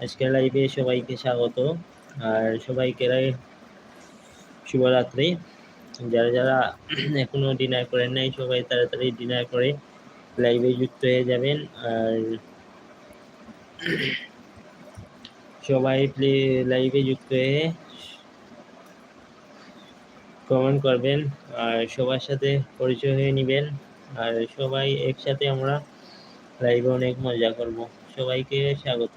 আজকের লাইভে সবাইকে স্বাগত। আর সবাইকে শুভরাত্রি। যারা যারা এখনও ডিনার করেন নাই, সবাই তাড়াতাড়ি ডিনার করে লাইভে যুক্ত হয়ে যাবেন। আর সবাই লাইভে যুক্ত হয়ে কমেন্ট করবেন। আর সবার সাথে পরিচয় হয়ে নেবেন। আর সবাই একসাথে আমরা লাইভে অনেক মজা করব। সবাইকে স্বাগত।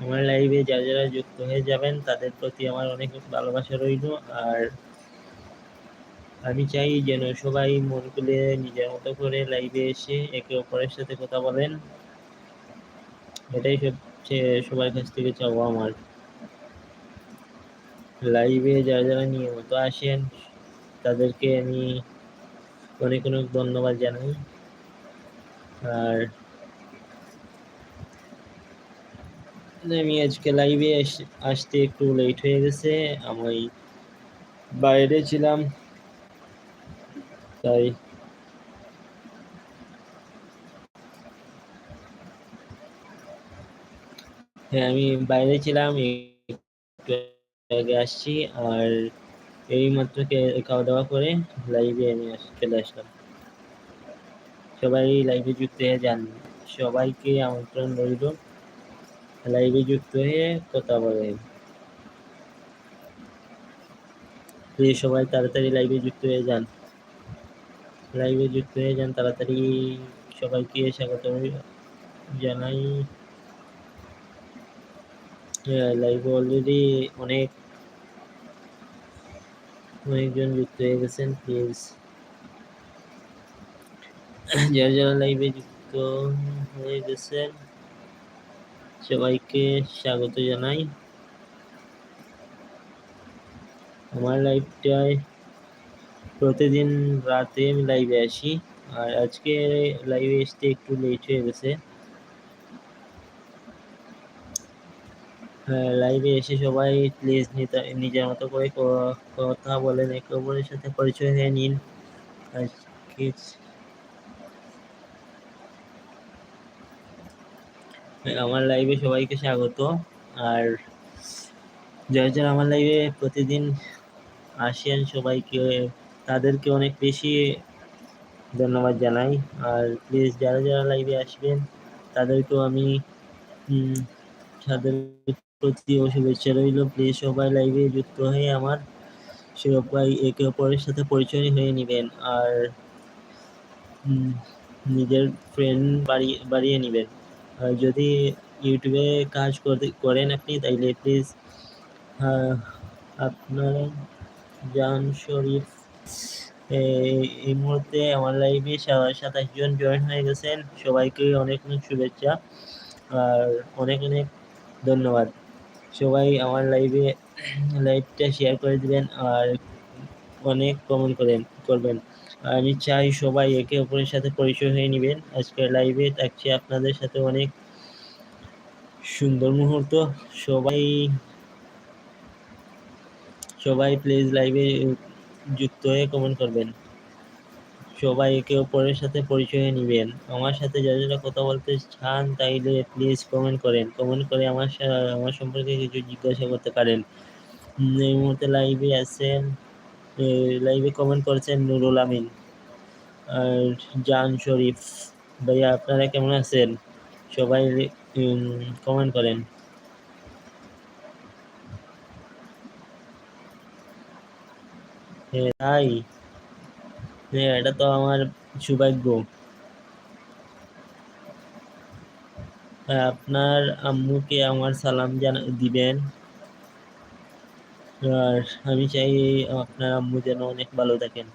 আমার লাইভে যারা যারা যুক্ত হয়ে যাবেন, তাদের প্রতি আমার অনেক ভালোবাসা রইল। আর আমি চাই যেন সবাই মন খুলে নিজের মতো করে লাইভে এসে একে অপরের সাথে কথা বলেন। এটাই সবচেয়ে সবার কাছ থেকে চাবো আমার। লাইভে যারা যারা নিয়মিত আসেন, তাদেরকে আমি অনেক অনেক ধন্যবাদ জানাই। আর আমি আজকে লাইভে আসতে একটু লেট হয়ে গেছে, আমি বাইরে ছিলাম। তাই হ্যাঁ আমি বাইরে ছিলাম আগে আসছি, আর এই মাত্র খাওয়া দাওয়া করে লাইভে আমি চলে আসলাম। সবাই লাইভে যুক্ত হয়ে যান। সবাইকে আমন্ত্রণ রইল। লাইভে যুক্ত হয়ে কথা বলে। প্লিজ সবাই, তাড়াতাড়ি লাইভে যুক্ত হয়ে যান। লাইভে যুক্ত হয়ে যান, তাড়াতাড়ি সবাইকে স্বাগত জানাই। লাইভে অলরেডি অনেক, অনেকজন যুক্ত হয়ে গেছেন প্লিজ যারা যারা লাইভে যুক্ত হয়ে গেছেন সবাইকে স্বাগত জানাই। আমার লাইভটায় প্রতিদিন রাতে আমি লাইভে আসি। আর আজকে লাইভে আসতে একটু লেট হয়ে গেছে। হ্যাঁ লাইভে এসে সবাই প্লিজ নিজের মতো করে কথা বলেন একে অপরের সাথে পরিচয় হয়ে নিন। আমার লাইভে সবাইকে স্বাগত। আর যারা যারা আমার লাইভে প্রতিদিন আসেন সবাইকে তাদেরকে অনেক বেশি ধন্যবাদ জানাই। আর প্লিজ যারা যারা লাইভে আসবেন, তাদেরকেও আমি তাদের প্রতি শুভেচ্ছা রইল। প্লিজ সবাই লাইভে যুক্ত হয়ে আমার সবাই একে অপরের সাথে পরিচয় হয়ে নেবেন। আর নিজের ফ্রেন্ড বাড়িয়ে বাড়িয়ে নেবেন। যদি ইউটিউবে কাজ করেন আপনি, তাইলে প্লিজ আপনারা জান শরীফ এই মুহূর্তে আমার লাইভে সাতাশ জন জয়েন হয়ে গেছেন। সবাইকে অনেক অনেক শুভেচ্ছা আর অনেক অনেক ধন্যবাদ। সবাই আমার লাইভে লাইভটা শেয়ার করে দিবেন আর অনেক কমেন্ট করেন, করবেন। আমি চাই সবাই একে অপরের সাথে পরিচয় হয়ে নেবেন। আজকের লাইভে থাকছে আপনাদের সাথে অনেক সুন্দর মুহূর্ত। সবাই সবাই প্লিজ লাইভে যুক্ত হয়ে কমেন্ট করবেন। সবাই একে অপরের সাথে পরিচয় নেবেন। আমার সাথে যারা যারা কথা বলতে চান, তাইলে প্লিজ কমেন্ট করেন। কমেন্ট করে আমার আমার সম্পর্কে কিছু জিজ্ঞাসা করতে পারেন। এই মুহূর্তে লাইভে আছেন লাইভে কমেন্ট করেছেন নুরুল আমিন। আর জান শরীফ, ভাইয়া আপনারা কেমন আছেন? সবাই কমেন্ট করেন। তাই হ্যাঁ এটা তো আমার সৌভাগ্য। আপনার আম্মুকে আমার সালাম জানা, দিবেন। আর আমি চাই আপনার আম্মু যেন অনেক ভালো থাকেন।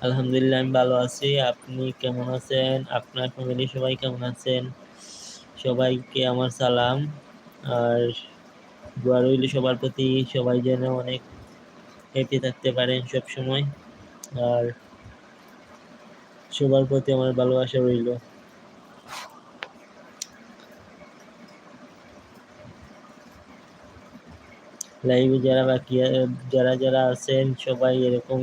আলহামদুলিল্লাহ, আমি ভালো আছি। আপনি কেমন আছেন? আপনার ফ্যামিলি সবাই কেমন আছেন? সবাইকে আমার সালাম। আর দোয়া রইল সবার প্রতি, সবাই যেন অনেক হ্যাপি থাকতে পারেন সব সময় আর সবার প্রতি আমার ভালোবাসা রইল। লাইভে যারা বাকি যারা যারা আছেন, সবাই এরকম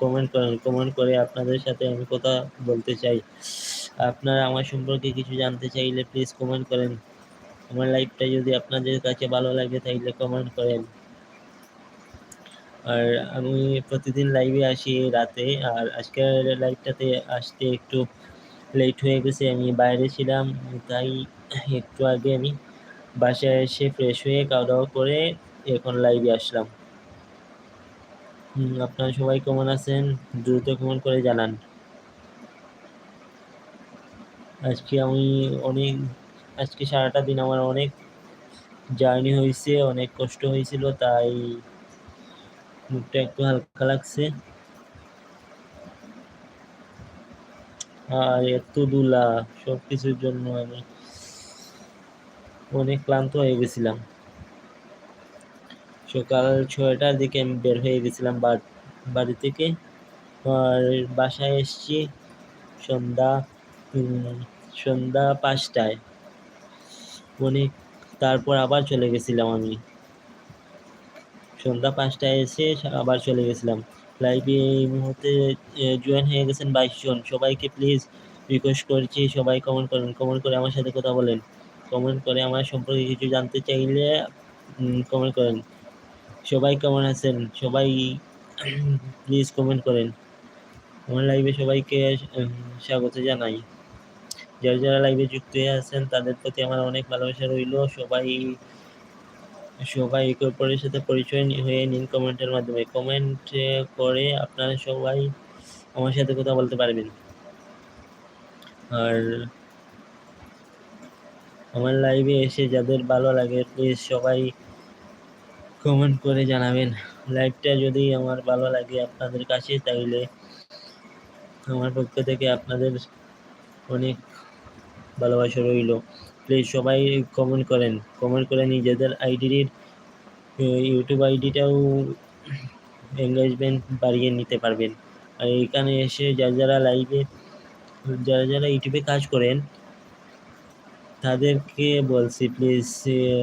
কমেন্ট করেন কমেন্ট করে আপনাদের সাথে আমি কথা বলতে চাই। আপনারা আমার সম্পর্কে কিছু জানতে চাইলে প্লিজ কমেন্ট করেন। আমার লাইভটা যদি আপনাদের কাছে ভালো লাগে তাইলে কমেন্ট করেন। আর আমি প্রতিদিন লাইভে আসি রাতে, আর আজকের লাইভটাতে আসতে একটু লেট হয়ে গেছে, আমি বাইরে ছিলাম, তাই একটু আগে আমি বাসায় এসে ফ্রেশ হয়ে খাওয়া দাওয়া করে এখন লাইভে আসলাম। আপনারা সবাই কেমন আছেন? দ্রুত কমেন্ট করে জানান। আজকে আমি অনেক, আজকে সারাটা দিন আমার অনেক জার্নি হয়েছে, অনেক কষ্ট হয়েছিল, তাই মুখটা একটু হালকা লাগছে। আর এত দুলা সব কিছুর জন্য আমি অনেক ক্লান্ত হয়ে গেছিলাম। সকাল ছয়টার দিকে আমি বের হয়ে গেছিলাম বাড়ি থেকে। আর বাসায় এসছি সন্ধ্যা সন্ধ্যা পাঁচটায়। অনেক তারপর আবার চলে গেছিলাম আমি। সন্ধ্যা পাঁচটায় এসে আবার চলে গেছিলাম। লাইভে এই মুহূর্তে জয়েন হয়ে গেছেন বাইশ জন। সবাইকে প্লিজ রিকোয়েস্ট করছি। সবাই কমেন্ট করেন। কমেন্ট করে আমার সাথে কথা বলেন। কমেন্ট করে আমার সম্পর্কে কিছু জানতে চাইলে কমেন্ট করেন। সবাই কেমন আছেন? সবাই প্লিজ কমেন্ট করেন। আমার লাইভে সবাইকে স্বাগত জানাই। যারা যারা লাইভে যুক্ত হয়ে আছেন, তাদের প্রতি আমার অনেক ভালোবাসা রইল। সবাই সবাই একে অপরের সাথে পরিচয় হয়ে নিন কমেন্টের মাধ্যমে। কমেন্ট করে আপনারা সবাই আমার সাথে কথা বলতে পারবেন। আর আমার লাইভে এসে যাদের ভালো লাগে প্লিজ সবাই কমেন্ট করে জানাবেন। লাইভটা যদি আমার ভালো লাগে আপনাদের কাছে তাইলে আমার পক্ষ থেকে আপনাদের অনেক ভালোবাসা রইল। প্লিজ সবাই কমেন্ট করেন। কমেন্ট করে নিজেদের আইডির ইউটিউব আইডিটাও এঙ্গেজমেন্ট বাড়িয়ে নিতে পারবেন। আর এখানে এসে যারা যারা লাইভে যারা যারা ইউটিউবে কাজ করেন তাদেরকে বলছি প্লিজ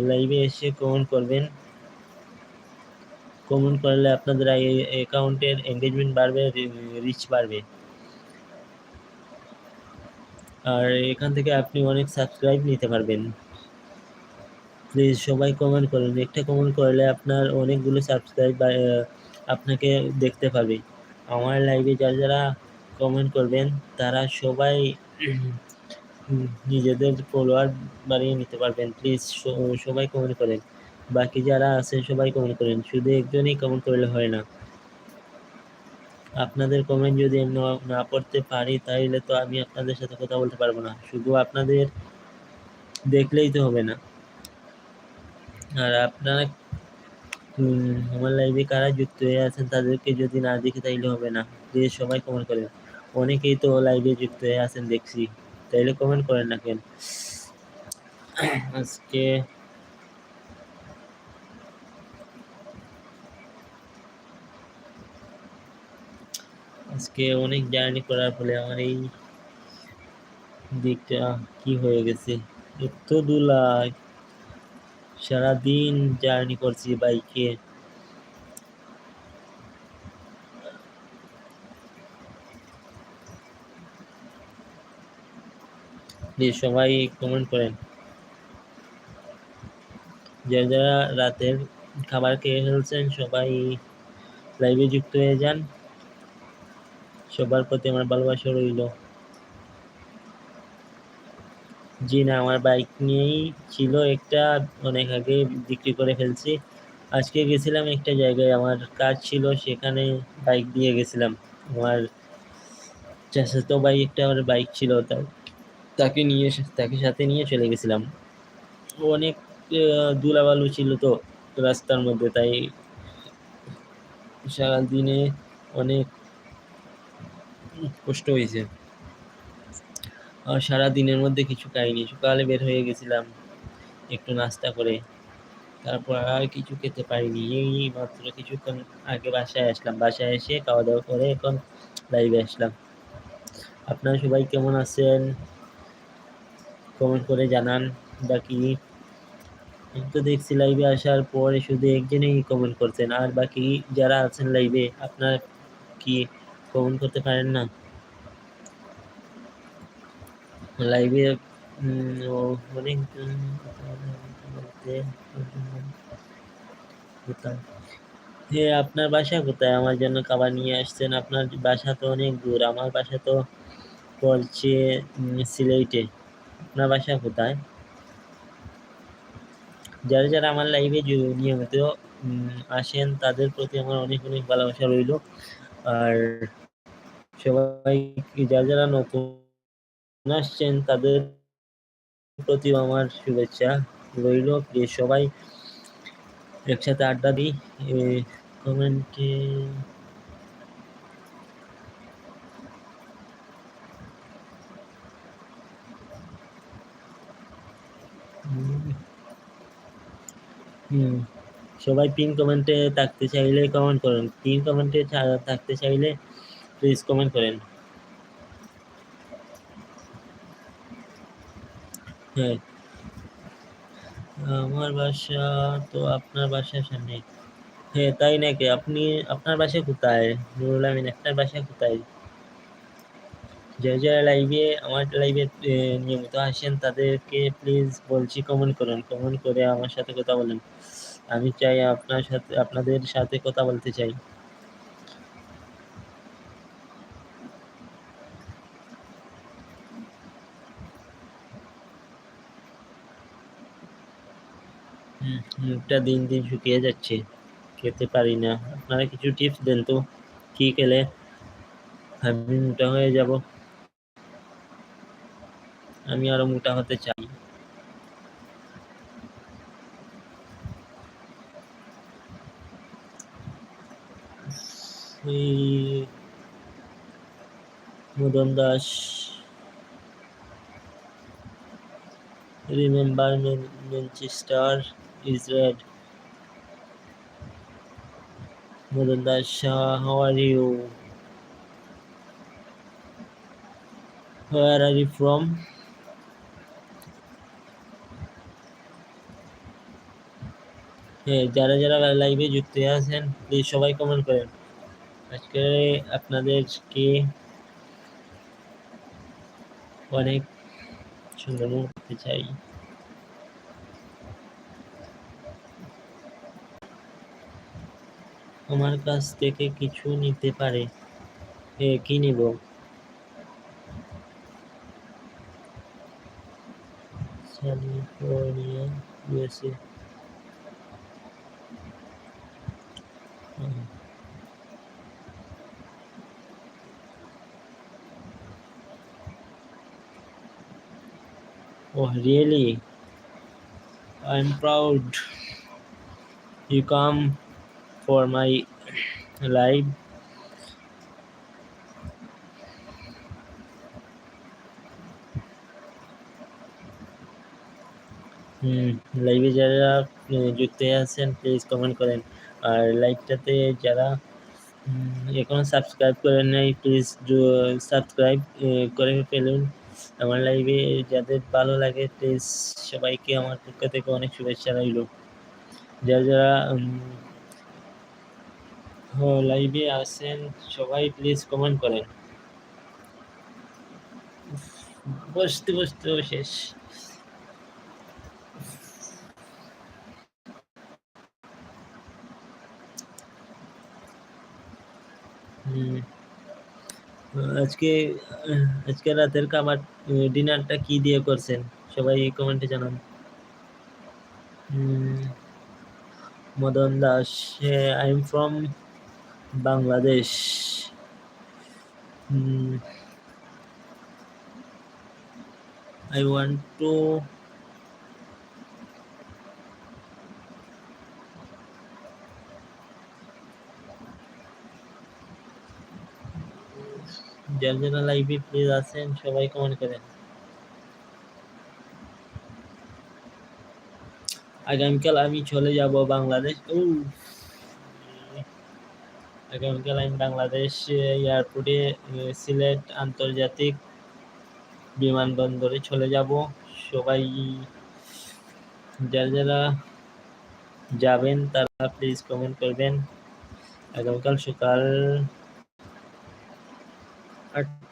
লাইভে এসে কমেন্ট করবেন। কমেন্ট করলে আপনাদের অ্যাকাউন্টের এঙ্গেজমেন্ট বাড়বে রিচ বাড়বে। আর এখান থেকে আপনি অনেক সাবস্ক্রাইব নিতে পারবেন। প্লিজ সবাই কমেন্ট করুন। একটা কমেন্ট করলে আপনার অনেকগুলো সাবস্ক্রাইব আপনাকে দেখতে পাবে। আমার লাইভে যারা যারা কমেন্ট করবেন, তারা সবাই নিজেদের ফলোয়ার বাড়িয়ে নিতে পারবেন। প্লিজ সবাই কমেন্ট করেন। বাকি যারা আছেন সবাই কমেন্ট করেন। শুধু একজনই কমেন্ট করলে হয় না। আপনাদের কমেন্ট যদি না পড়তে পারি তাহলে তো আমি আপনাদের সাথে কথা বলতে পারব না। শুধু আপনাদের দেখলেই তো হবে না। আর আপনারা আমার লাইভে কারা যুক্ত হয়ে আছেন তাদেরকে যদি না দেখে, তাইলে হবে না। প্লিজ সবাই কমেন্ট করেন। অনেকেই তো লাইভে যুক্ত হয়ে আছেন, দেখছি। তাইলে কমেন্ট করেন না কেন? আজকে আজকে অনেক জার্নি করার ফলে আমার এই দিকটা কি হয়ে গেছে? এত দুলা সারাদিন জার্নি করছি বাইকে প্লিজ সবাই কমেন্ট করেন। যারা যারা রাতের খাবার খেয়ে ফেলছেন, সবাই লাইভে যুক্ত হয়ে যান। সবার প্রতি আমার ভালোবাসা রইল। জি না, আমার বাইক নিয়েই ছিল একটা, অনেক আগে বিক্রি করে ফেলছি। আজকে গেছিলাম একটা জায়গায়, আমার কাজ ছিল সেখানে বাইক দিয়ে গেছিলাম। আমার চাচাতো ভাই একটা আমার বাইক ছিল তার। তাকে নিয়ে তাকে সাথে নিয়ে চলে গেছিলাম। অনেক ধুলাবালু ছিল তো রাস্তার মধ্যে, তাই সারা দিনে অনেক কষ্ট হয়েছে। আর সারা দিনের মধ্যে কিছু খাইনি, সকালে বের হয়ে গেছিলাম একটু নাস্তা করে। তারপর আর কিছু খেতে পারিনি, এই মাত্র কিছুক্ষণ আগে বাসায় আসলাম। বাসায় এসে খাওয়া দাওয়া করে এখন লাইভে আসলাম। আপনারা সবাই কেমন আছেন? কমেন্ট করে জানান বাকি তো দেখছি লাইভে আসার পরে শুধু একজনেই কমেন্ট করছেন। আর বাকি যারা আছেন লাইভে আপনার কি কমেন্ট করতে পারেন না? লাইভে অনেক বলতে যে আপনার বাসা কোথায়? আমার জন্য খাবার নিয়ে আসছেন। আপনার বাসা তো অনেক দূর। আমার বাসা তো পড়ছে সিলেটে। আপনার বাসা কোথায় যারা যারা আমার লাইভে নিয়মিত আসেন তাদের প্রতি আমার অনেক অনেক ভালোবাসা রইল। আর সবাই যারা যারা নতুন আসছেন তাদের প্রতি আমার শুভেচ্ছা রইল। প্লিজ সবাই, একসাথে আড্ডা দিই। কমেন্টে হুম। সবাই পিন কমেন্টে থাকতে চাইলে কমেন্ট করেন। পিন কমেন্টে থাকতে চাইলে প্লিজ কমেন্ট করেন। হ্যাঁ। আমার বাসা তো আপনার বাসার সামনে। হ্যাঁ তাই নাকি? আপনি আপনার বাসা কোথায়? নুরুল আমিন, আপনার বাসা কোথায়? যারা যারা লাইভে আমার লাইভে নিয়মিত আসেন, তাদেরকে প্লিজ বলছি কমেন্ট করুন। কমেন্ট করে আমার সাথে কথা বলেন। আমি চাই আপনার সাথে, আপনাদের সাথে কথা বলতে চাই। মুখটা দিন দিন শুকিয়ে যাচ্ছে। খেতে পারি না। আপনারা কিছু টিপস দেন তো। কি খেলে? আমি মোটা হয়ে যাব। আমি আরও মোটা হতে চাই Madan Das remember Manchester is red. Mudanda Shah, how are you? Where are you from? যারা যারা লাইভে যুক্ত আছেন প্লিজ সবাই কমেন্ট করেন। আজকে আপনাদেরকে অনেক সুন্দর করতে চাই। আমার কাছ থেকে কিছু নিতে পারে। কি নিব? California USA really? I'm proud. You come for my live hmm লাইভে যারা যুক্ত আছেন প্লিজ কমেন্ট করেন আর লাইভটাতে যারা এখনও সাবস্ক্রাইব করেন নাই প্লিজ সাবস্ক্রাইব করে ফেলুন আমার লাইভে যাদের ভালো লাগে প্লিজ সবাইকে আমার পক্ষ থেকে অনেক শুভেচ্ছা রইল। যারা যারা লাইভে আসেন সবাই প্লিজ কমেন্ট করেন। বসতে বসতে শেষ। আজকে আজকে রাতের খাবার ডিনারটা কি দিয়ে করছেন? সবাই কমেন্টে জানান। Madan Das I am from Bangladesh I I want যারা লাইভে প্লিজ সবাই কমেন্ট করেন। আগামীকাল আমি চলে যাব বাংলাদেশ। ও আগামীকাল আমি বাংলাদেশ এয়ারপোর্টে সিলেট আন্তর্জাতিক বিমানবন্দরে চলে যাব। সবাই যারা যারা যাবেন, তারা প্লিজ কমেন্ট করবেন। আগামীকাল সকাল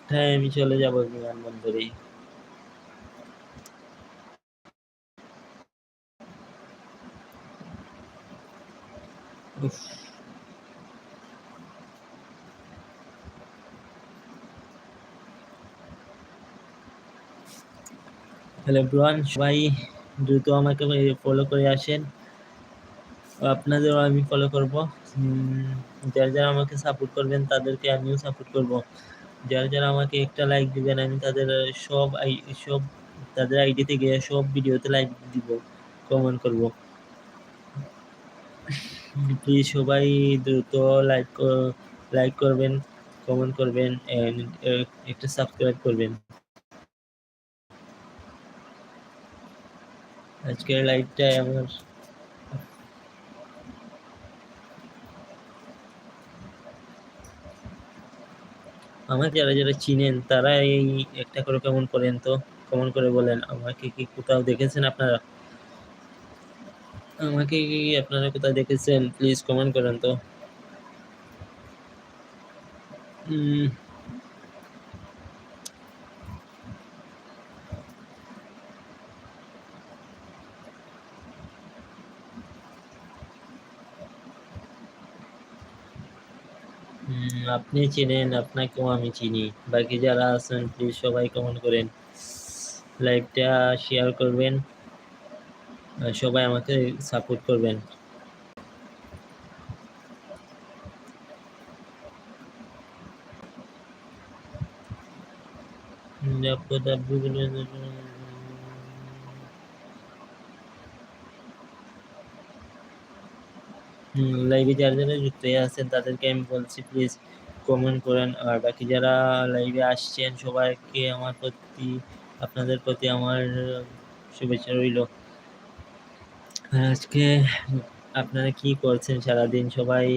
হ্যাঁ আমি চলে যাব বিমানবন্দরে হ্যালো ব্রান সবাই দ্রুত আমাকে ফলো করে আসেন। আপনাদেরও আমি ফলো করব। যারা যারা আমাকে সাপোর্ট করবেন, তাদেরকে আমিও সাপোর্ট করব। যারা যারা আমাকে একটা লাইক দিবেন, আমি তাদের সব আই, সব তাদের আইডিতে গিয়ে সব ভিডিওতে লাইক দিব কমেন্ট করব। প্লিজ সবাই দ্রুত লাইক লাইক করবেন কমেন্ট করবেন এন্ড একটা সাবস্ক্রাইব করবেন। আজকের লাইভটা আমার আমার যারা যারা চিনেন তারা এই একটা করে কেমন করেন তো? কেমন করে বলেন? আমাকে কি কোথাও দেখেছেন আপনারা? আমাকে কি আপনারা কোথাও দেখেছেন? প্লিজ কমেন্ট করেন তো। আপনি চিনেন, আপনাকেও আমি চিনি। বাকি যারা আছেন প্লিজ সবাই কমেন্ট করেন। লাইভটা শেয়ার করবেন। সবাই আমাকে সাপোর্ট করবেন। নিরাপত্তা লাইভে যারা যারা যুক্ত হয়ে আছেন, তাদেরকে আমি বলছি প্লিজ কমেন্ট করেন। আর বাকি যারা লাইভে আসছেন, সবাইকে আমার প্রতি, আপনাদের প্রতি আমার শুভেচ্ছা রইল। আজকে আপনারা কি করছেন সারাদিন? সবাই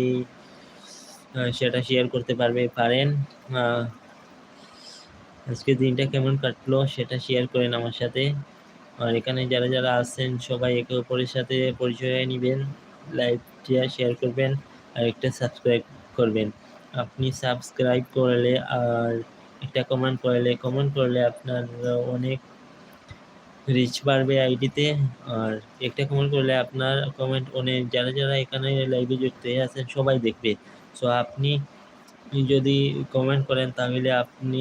সেটা শেয়ার করতে পারবে, পারেন। আজকে দিনটা কেমন কাটলো সেটা শেয়ার করেন আমার সাথে। আর এখানে যারা যারা আছেন, সবাই একে অপরের সাথে পরিচয় নেবেন। লাইভটা শেয়ার করবেন আর একটা সাবস্ক্রাইব করবেন। আপনি সাবস্ক্রাইব করলে আর একটা কমেন্ট করলে কমেন্ট করলে আপনার অনেক রিচ বাড়বে আইডিতে আর একটা কমেন্ট করলে আপনার কমেন্ট অনেক, যারা যারা এখানে লাইভে যুক্ত হয়ে আছেন সবাই দেখবে। সো আপনি যদি কমেন্ট করেন তাহলে আপনি,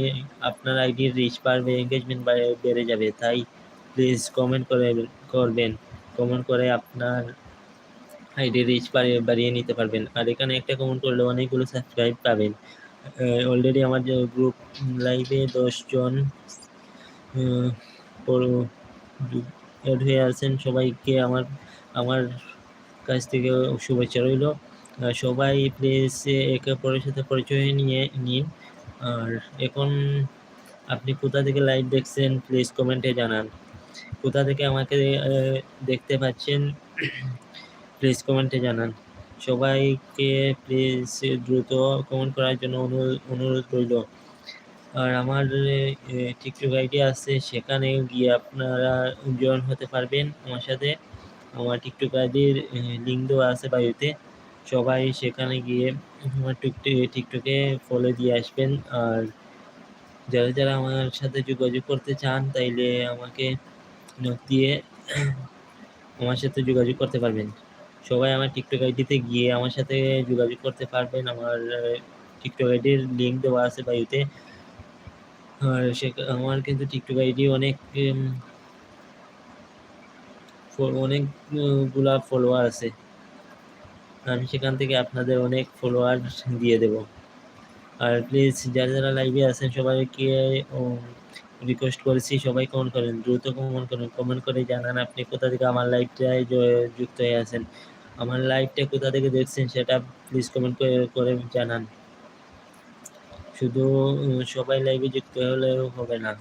আপনার আইডির রিচ বাড়বে এঙ্গেজমেন্ট বেড়ে যাবে। তাই প্লিজ কমেন্ট করে, করবেন। কমেন্ট করে আপনার আইডি রিচ বাড়িয়ে বাড়িয়ে নিতে পারবেন। আর এখানে একটা কমেন্ট করলে, অনেকগুলো সাবস্ক্রাইব পাবেন। অলরেডি আমার যে গ্রুপ লাইভে দশজন অ্যাড হয়ে আছেন সবাইকে আমার আমার কাছ থেকে শুভেচ্ছা রইল। সবাই প্লিজ একে অপরের সাথে পরিচয় নিয়ে, নিন। আর এখন আপনি কোথা থেকে লাইভ দেখছেন প্লিজ কমেন্টে জানান। কোথা থেকে আমাকে দেখতে পাচ্ছেন প্লিজ কমেন্টে জানান। সবাইকে প্লিজ দ্রুত কমেন্ট করার জন্য অনুরোধ রইল। আর আমার টিকটক আইডি আছে সেখানে গিয়ে আপনারা জয়েন হতে পারবেন আমার সাথে। আমার টিকটক আইডির লিঙ্ক দেওয়া আছে বায়ুতে। সবাই সেখানে গিয়ে আমার টিকটকে ফলো দিয়ে আসবেন। আর যারা যারা আমার সাথে যোগাযোগ করতে চান, তাইলে আমাকে নোট দিয়ে আমার সাথে যোগাযোগ করতে পারবেন। সবাই আমার টিকটক আইডিতে গিয়ে আমার সাথে যোগাযোগ করতে পারবেন। আমার টিকটক আইডির লিঙ্ক দেওয়া আছে বায়ুতে আর সে, আমার কিন্তু টিকটক আইডি অনেক অনেকগুলা ফলোয়ার আছে। আমি সেখান থেকে আপনাদের অনেক ফলোয়ার দিয়ে দেব। আর প্লিজ যারা যারা লাইভে আছেন, সবাইকে রিকোয়েস্ট করেছি, সবাই কমেন্ট করেন। দ্রুত কমেন্ট করেন। কমেন্ট করে জানান আপনি কোথা থেকে আমার লাইভটায় যুক্ত হয়ে আছেন। আমার লাইভটা কোথা থেকে দেখছেন সেটা প্লিজ কমেন্ট করে জানান। শুধু সবাই লাইভে যুক্ত হলেও হবে না।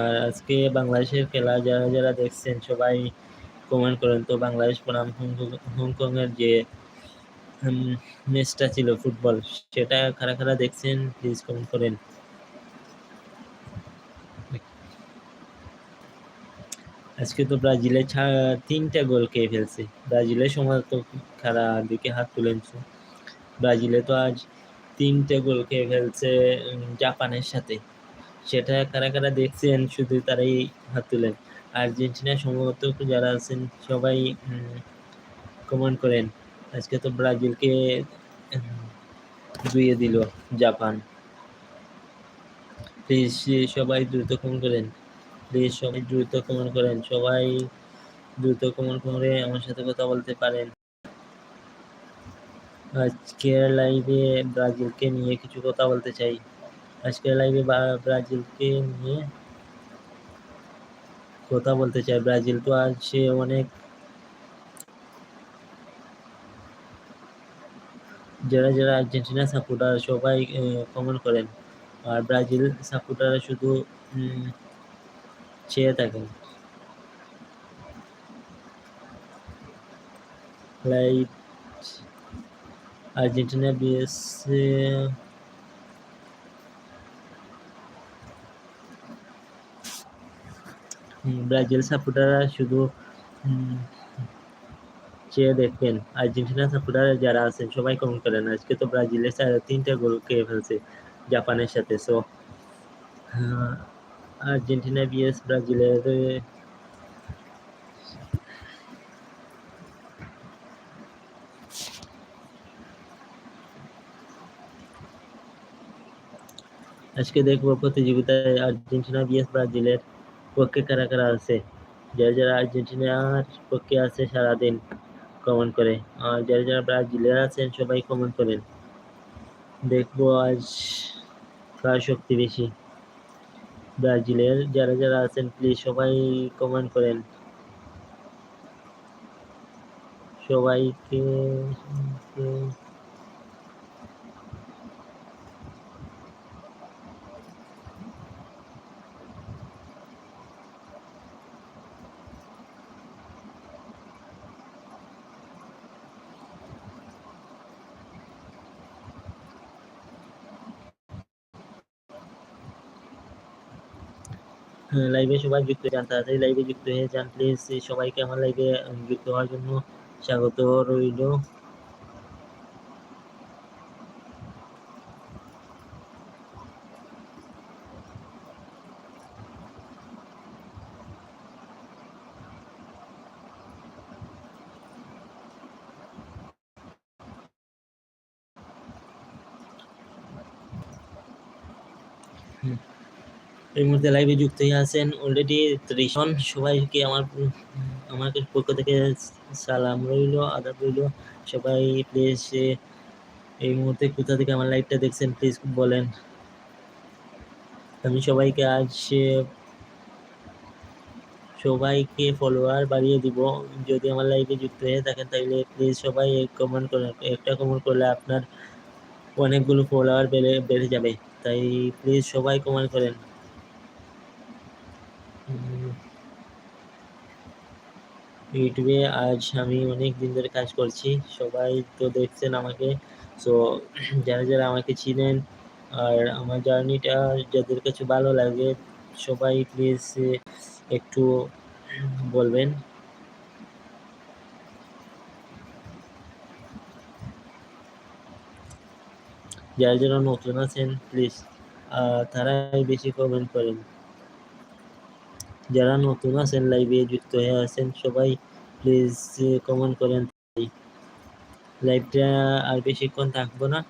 আর আজকে বাংলাদেশের খেলা যারা যারা দেখছেন, সবাই কমেন্ট করেন। তো বাংলাদেশ বনাম হংকং এর যে ম্যাচটা ছিল ফুটবল সেটা খারা খারা দেখছেন প্লিজ কমেন্ট করেন। আজকে তো ব্রাজিলে তিনটা গোল খেয়ে ফেলছে। ব্রাজিলের সময় তো খারাপ দিকে হাত তুলেছে ব্রাজিলে তো আজ তিনটে গোল খেয়ে ফেলছে জাপানের সাথে। সেটা কারা কারা দেখছেন? শুধু তারাই হাত তুলেন আর্জেন্টিনা সম্ভবত যারা আছেন, সবাই কমেন্ট করেন, আজকে তো ব্রাজিলকে, ধুয়ে দিল জাপান। প্লিজ, সবাই দ্রুত কমেন্ট করেন। প্লিজ সবাই দ্রুত কমেন্ট করেন, সবাই দ্রুত কমেন্ট করে আমার সাথে কথা বলতে পারেন। আজকের লাইভে ব্রাজিলকে নিয়ে কিছু কথা বলতে চাই। আজকের লাইভে ব্রাজিলকে নিয়ে কথা বলতে চাই। ব্রাজিল তো আজ অনেক। যারা যারা আর্জেন্টিনা সাপোর্টার সবাই কমেন্ট করেন। আর ব্রাজিল সাপোর্টাররা শুধু চেয়ে থাকেন লাইক আর্জেন্টিনা বিএস ব্রাজিল সাপোর্টাররা শুধু চেয়ে দেখবেন আর্জেন্টিনা সাপোর্টার যারা আছেন সবাই কমেন্ট করেন আজকে তো ব্রাজিলের তিনটা গোল খেয়ে ফেলছে জাপানের সাথে সো আর্জেন্টিনা, বিএস, ব্রাজিলের আজকে দেখব প্রতিযোগিতায় আর্জেন্টিনা, বিএস, ব্রাজিলের পক্ষে কারা কারা আছে। যারা যারা আর্জেন্টিনার পক্ষে আছে সারাদিন কমেন্ট করে। আর যারা যারা ব্রাজিলের আছেন, সবাই কমেন্ট করেন। দেখব আজ কার শক্তি বেশি। ব্রাজিলের যারা যারা আছেন প্লিজ সবাই কমেন্ট করেন। সবাইকে লাইভে সবাই যুক্ত যান, তাড়াতাড়ি লাইভে যুক্ত হয়ে যান প্লিজ সবাইকে আমার লাইভে যুক্ত হওয়ার জন্য স্বাগত রইল। এই মুহূর্তে লাইভে যুক্ত হয়ে আছেন অলরেডি ত্রিশন সবাইকে আমার আমার পক্ষ থেকে সালাম রইল, আদাব রইল। সবাই প্লিজ এই মুহূর্তে কোথা থেকে আমার লাইভটা দেখছেন প্লিজ বলেন। আমি সবাইকে আজ, সবাইকে ফলোয়ার বাড়িয়ে দিব। যদি আমার লাইভে যুক্ত হয়ে থাকেন তাহলে প্লিজ সবাই কমেন্ট করেন একটা কমেন্ট করলে আপনার অনেকগুলো ফলোয়ার বেড়ে বেড়ে যাবে। তাই প্লিজ সবাই কমেন্ট করেন। ইউটিউবে আজ আমি অনেক দিন ধরে কাজ করছি, সবাই তো দেখছেন আমাকে। সো যারা যারা আমাকে চিনেন আর আমার জার্নিটা যাদের কাছে ভালো লাগে, সবাই প্লিজ একটু বলবেন। যারা যারা নতুন আছেন প্লিজ তারাই বেশি কমেন্ট করেন। যারা নতুন আছেন লাইভে যুক্ত হয়ে আছেন, সবাই প্লিজ কমেন্ট করেন। লাইভটা আর বেশিক্ষণ থাকব না।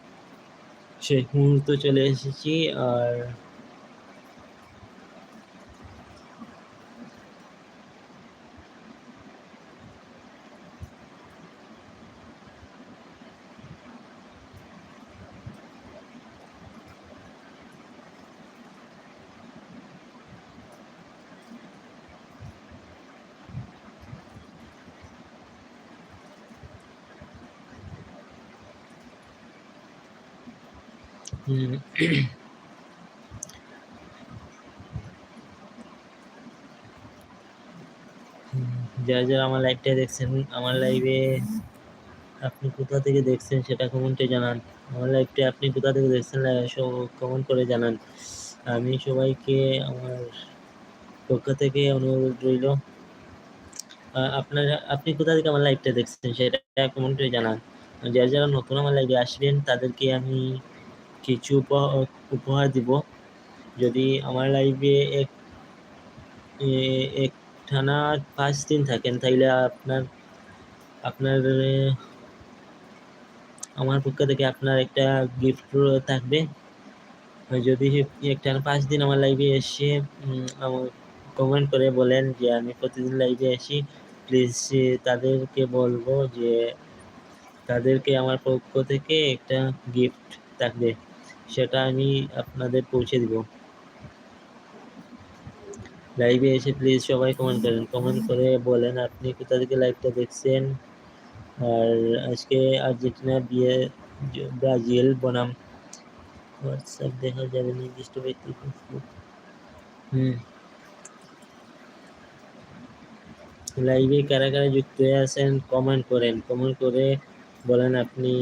সেই মুহূর্ত চলে এসেছি, আর যারা যারা আমার লাইভটা দেখছেন, আমার লাইভে আপনি কোথা থেকে দেখছেন সেটা কমেন্টে জানান। আমার লাইভটা আপনি কোথা থেকে দেখছেন কমেন্ট করে জানান। আমি সবাইকে আমার পক্ষ থেকে অনুরোধ রইল আপনার, আপনি কোথা থেকে আমার লাইভটা দেখছেন সেটা কমেন্টে জানান। যারা যারা নতুন আমার লাইভে আসবেন, তাদেরকে আমি কিছু উপহার দিব। যদি আমার লাইফে এক এক টানা পাঁচ দিন থাকেন, তাইলে আপনার আপনার আমার পক্ষ থেকে আপনার একটা গিফট থাকবে। যদি একটা পাঁচ দিন আমার লাইভে এসে কমেন্ট করে বলেন যে, আমি প্রতিদিন লাইভে আসি। প্লিজ তাদেরকে বলব যে, তাদেরকে আমার পক্ষ থেকে একটা গিফট থাকবে। সেটা আমি আপনাদের পৌঁছে দিব। লাইভে এসে প্লিজ সবাই কমেন্ট করেন। কমেন্ট করে বলেন আপনি কোথা থেকে লাইভটা দেখছেন। আর আজকে আর্জেন্টিনা বিয়ে ব্রাজিল বনাম। হোয়াটসঅ্যাপ দেখা যাবে নির্দিষ্ট ব্যক্তি হুম। লাইভে কারা কারা যুক্ত হয়ে আছেন কমেন্ট করেন। কমেন্ট করে বলেন আপনি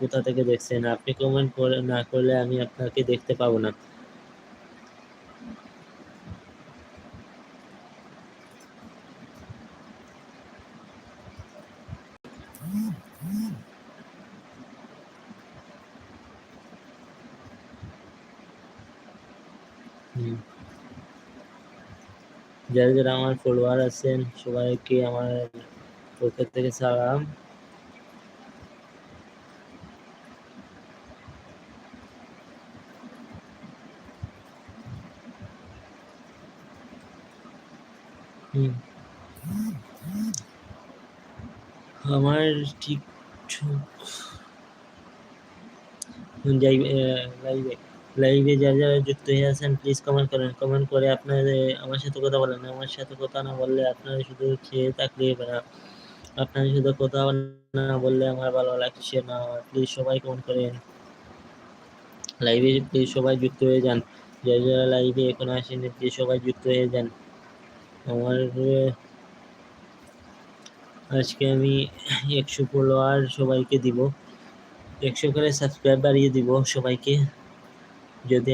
কোথা থেকে দেখছেন? আপনি কমেন্ট না করলে আমি আপনাকে দেখতে পাবো না। যারা যারা আমার ফলোয়ার আছেন, সবাইকে আমার পক্ষ থেকে সালাম। আমার ঠিক লাইভে যুক্ত হয়ে আছেন প্লিজ কমেন্ট করেন। কমেন্ট করে আপনার আমার সাথে কথা বলেন। আমার সাথে কথা না বললে আপনারা শুধু খেয়ে শুধু কথা না বললে আমার ভালো লাগছে না। প্লিজ সবাই কমেন্ট করেন। লাইভে প্লিজ সবাই যুক্ত হয়ে যান। যারা যারা লাইভে এখন আসেন প্লিজ সবাই যুক্ত হয়ে যান। আমার আজকে আমি একশো ফলোয়ার সবাইকে দিব। একশো করে সাবস্ক্রাইব বাড়িয়ে দিব সবাইকে। যদি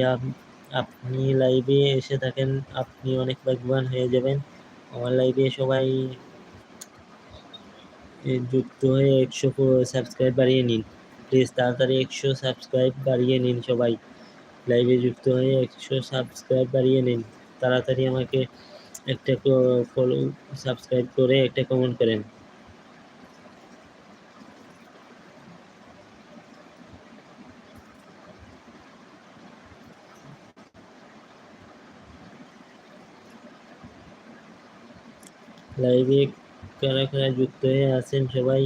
আপনি লাইভে এসে থাকেন, আপনি অনেক ভাগ্যবান হয়ে যাবেন। আমার লাইভে সবাই যুক্ত হয়ে একশো সাবস্ক্রাইব বাড়িয়ে নিন। প্লিজ তাড়াতাড়ি একশো সাবস্ক্রাইব বাড়িয়ে নিন সবাই। লাইভে যুক্ত হয়ে একশো সাবস্ক্রাইব বাড়িয়ে নিন। তাড়াতাড়ি আমাকে একটা ফলো সাবস্ক্রাইব করে একটা কমেন্ট করেন। লাইভে কারা কারা যুক্ত হয়ে আছেন সবাই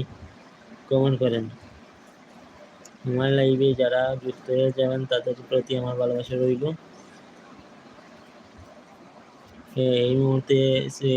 কমেন্ট করেন। আমার লাইভে যারা যুক্ত হয়ে যাবেন, তাদের প্রতি আমার ভালোবাসা রইল। এই মুহূর্তে সে